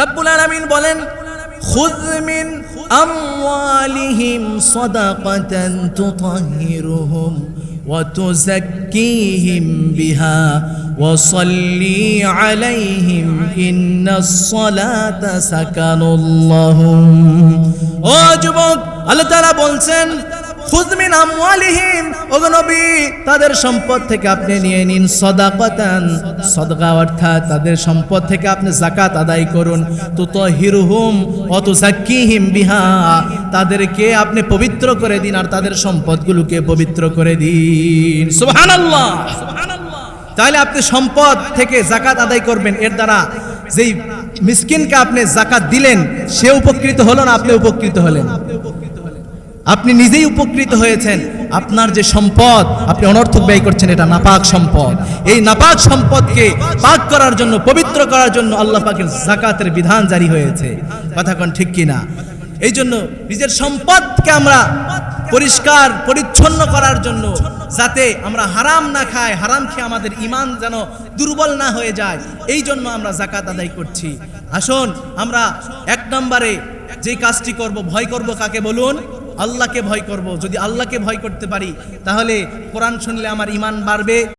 রব্বুল আলামিন বলেন, খুদ মিন আমওয়ালিহিম সাদাকাতান তুতাহহিরুহুম ওয়া তুযাক্কিহিম বিহা ওয়া সাল্লি আলাইহিম ইন্নাস সালাতা সাকানুল লাহুম ও যুবক, আল্লাহ বলছেন খুদমিন আমওয়ালিহিম। ওগো নবী, তাদের সম্পদ থেকে আপনি নিয়ে নিন সদাকাতান। সদকা অর্থাৎ তাদের সম্পদ থেকে আপনি জাকাত আদায় করুন। তুতাহিরুহুম ওয়া তুযাক্কিহিম বিহা। তাদেরকে আপনি পবিত্র করে দিন আর তাদের সম্পদগুলোকে পবিত্র করে দিন। সুবহানাল্লাহ। তাহলে আপনি সম্পদ থেকে জাকাত আদায় করবেন। এর দ্বারা যেই মিসকিনকে আপনি জাকাত দিলেন, সে উপকৃত হলো না আপনি উপকৃত হলেন? আপনি নিজেই উপকৃত হয়েছেন। আপনার যে সম্পদ, আপনি অনর্থক ব্যয় করছেন, এটা নাপাক সম্পদ। এই নাপাক সম্পদকে পাক করার জন্য, পবিত্র করার জন্য আল্লাহ পাকের জাকাতের বিধান জারি হয়েছে। কথা কোন ঠিক কিনা? এই জন্য নিজের সম্পদকে আমরা পরিষ্কার, পরিচ্ছন্ন করার জন্য যাতে আমরা হারাম না খাই, হারাম খেয়ে আমাদের ইমান যেন দুর্বল না হয়ে যায় এই জন্য আমরা জাকাত আদায় করছি। আসুন, আমরা এক নম্বরে যে কাজটি করব, ভয় করব কাকে বলুন? আল্লাহকে ভয় করব। যদি আল্লাহকে ভয় করতে পারি তাহলে কোরআন শুনলে আমার ইমান বাড়বে।